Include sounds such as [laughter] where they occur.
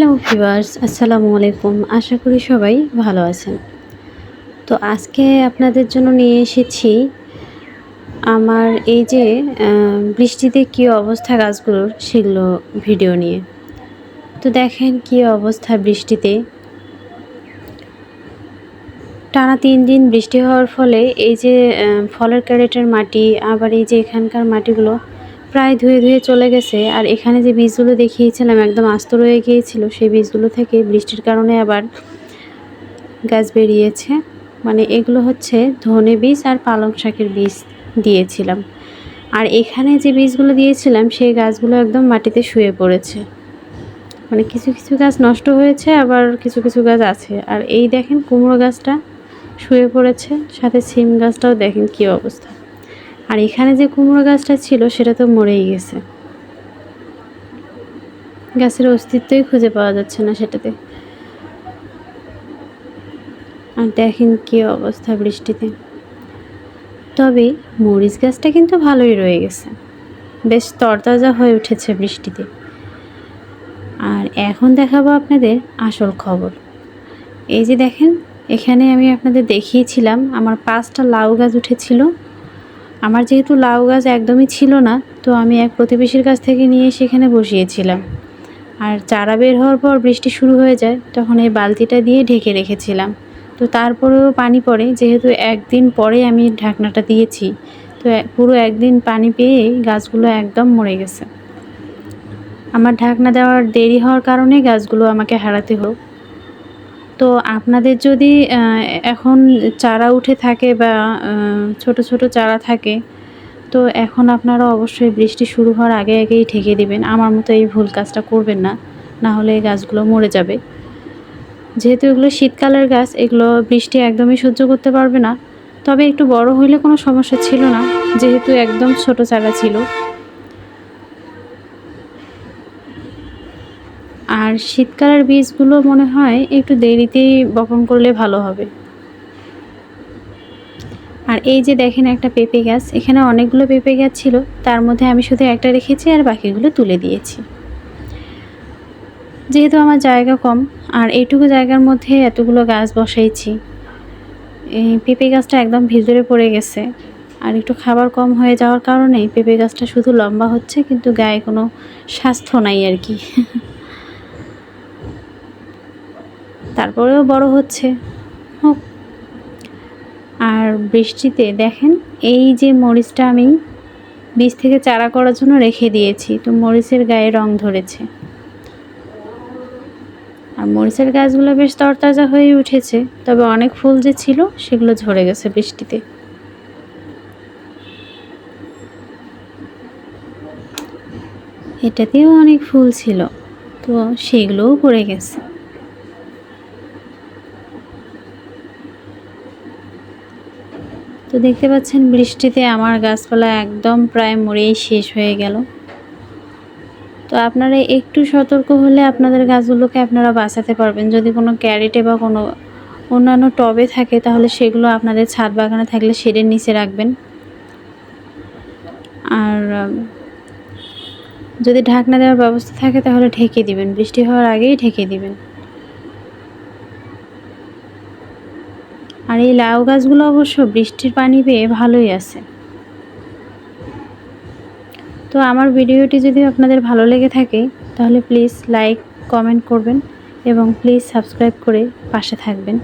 Hello viewers, আসসালামু আলাইকুম। আশা করি সবাই ভালো আছেন। তো আজকে আপনাদের জন্য নিয়ে এসেছি আমার এই যে বৃষ্টিতে কী অবস্থা গাছগুলোর সেগুলো ভিডিও নিয়ে। তো দেখেন কী অবস্থা বৃষ্টিতে। টানা তিন দিন বৃষ্টি হওয়ার ফলে এই যে ফলের ক্যারেটের মাটি, আবার এই যে এখানকার মাটিগুলো প্রায় ধুয়ে ধুয়ে চলে গেছে। আর এখানে যে বীজগুলো দেখিয়েছিলাম, একদম আস্ত রয়ে গিয়েছিল, সেই বীজগুলো থেকে বৃষ্টির কারণে আবার গাছ বেরিয়েছে। মানে এগুলো হচ্ছে ধনে বীজ আর পালং শাকের বীজ দিয়েছিলাম। আর এখানে যে বীজগুলো দিয়েছিলাম, সেই গাছগুলো একদম মাটিতে শুয়ে পড়েছে। মানে কিছু কিছু গাছ নষ্ট হয়েছে, আবার কিছু কিছু গাছ আছে। আর এই দেখেন কুমড়ো গাছটা শুয়ে পড়েছে, সাথে সিম গাছটাও দেখেন কী অবস্থা। আর এখানে যে কুমড়ো গাছটা ছিল, সেটা তো মরেই গেছে। গাছের অস্তিত্বই খুঁজে পাওয়া যাচ্ছে না সেটাতে। আর দেখেন কী অবস্থা বৃষ্টিতে। তবে মরিচ গাছটা কিন্তু ভালোই রয়ে গেছে। বেশ তরতাজা হয়ে উঠেছে বৃষ্টিতে। আর এখন দেখাবো আপনাদের আসল খবর। এই যে দেখেন, এখানে আমি আপনাদের দেখিয়েছিলাম, আমার পাঁচটা লাউ গাছ উঠেছিল। আমার যেহেতু লাউ গাছ একদমই ছিল না, তো আমি এক প্রতিবেশীর কাছ থেকে নিয়ে সেখানে বসিয়েছিলাম। আর চারা বের হওয়ার পর বৃষ্টি শুরু হয়ে যায়, তখন এই বালতিটা দিয়ে ঢেকে রেখেছিলাম। তো তারপরেও পানি পড়ে, যেহেতু একদিন পরে আমি ঢাকনাটা দিয়েছি, তো পুরো একদিন পানি পেয়ে গাছগুলো একদম মরে গেছে। আমার ঢাকনা দেওয়ার দেরি হওয়ার কারণে গাছগুলো আমাকে হারাতে হোক তো আপনাদের যদি এখন চারা উঠে থাকে বা ছোট ছোট চারা থাকে, তো এখন আপনারা অবশ্যই বৃষ্টি শুরু হওয়ার আগে আগেই ঠেকে দিবেন। আমার মতো এই ভুল কাজটা করবেন না না হলে এই গাছগুলো মরে যাবে। যেহেতু এগুলো শীতকালের গাছ, এগুলো বৃষ্টি একদমই সহ্য করতে পারবে না। তবে একটু বড় হইলে কোনো সমস্যা ছিল না, যেহেতু একদম ছোট চারা ছিল। আর শীতকালের বীজগুলো মনে হয় একটু দেরিতেই বপন করলে ভালো হবে। আর এই যে দেখেন একটা পেঁপে গাছ, এখানে অনেকগুলো পেঁপে গাছ ছিল, তার মধ্যে আমি শুধু একটা রেখেছি আর বাকিগুলো তুলে দিয়েছি। যেহেতু আমার জায়গা কম, আর এইটুকু জায়গার মধ্যে এতগুলো গাছ বসাইছি, এই পেঁপে গাছটা একদম ভিতরে পড়ে গেছে। আর একটু খাবার কম হয়ে যাওয়ার কারণে পেঁপে গাছটা শুধু লম্বা হচ্ছে, কিন্তু গায়ে কোনো স্বাস্থ্য নাই আর কি। [laughs] তারপরেও বড় হচ্ছে। হোক। আর বৃষ্টিতে দেখেন, এই যে মরিচটা আমি বীজ থেকে চারা করার জন্য রেখে দিয়েছি, তো মরিচের গায়ে রং ধরেছে। আর মরিচের গাছগুলো বেশ তরতাজা হয়ে উঠেছে, তবে অনেক ফুল যে ছিল, সেগুলো ঝরে গেছে বৃষ্টিতে। এটাতেও অনেক ফুল ছিল, তো সেগুলোও পড়ে গেছে। তো দেখতে পাচ্ছেন বৃষ্টিতে আমার গাছপালা একদম প্রায় মরেই শেষ হয়ে গেল। তো আপনারা একটু সতর্ক হলে আপনাদের গাছগুলোকে আপনারা বাঁচাতে পারবেন। যদি কোনো ক্যারেটে বা কোনো অন্যান্য টবে থাকে, তাহলে সেগুলো আপনাদের ছাদ বাগানে থাকলে শেডের নিচে রাখবেন। আর যদি ঢাকনা দেওয়ার ব্যবস্থা থাকে, তাহলে ঢেকে দিবেন। বৃষ্টি হওয়ার আগেই ঢেকে দিবেন। আর এই লাউ গাছগুলো অবশ্য বৃষ্টির পানি পেয়ে ভালোই আছে। তো আমার ভিডিওটি যদি আপনাদের ভালো লেগে থাকে, তাহলে প্লিজ লাইক, কমেন্ট করবেন এবং প্লিজ সাবস্ক্রাইব করে পাশে থাকবেন।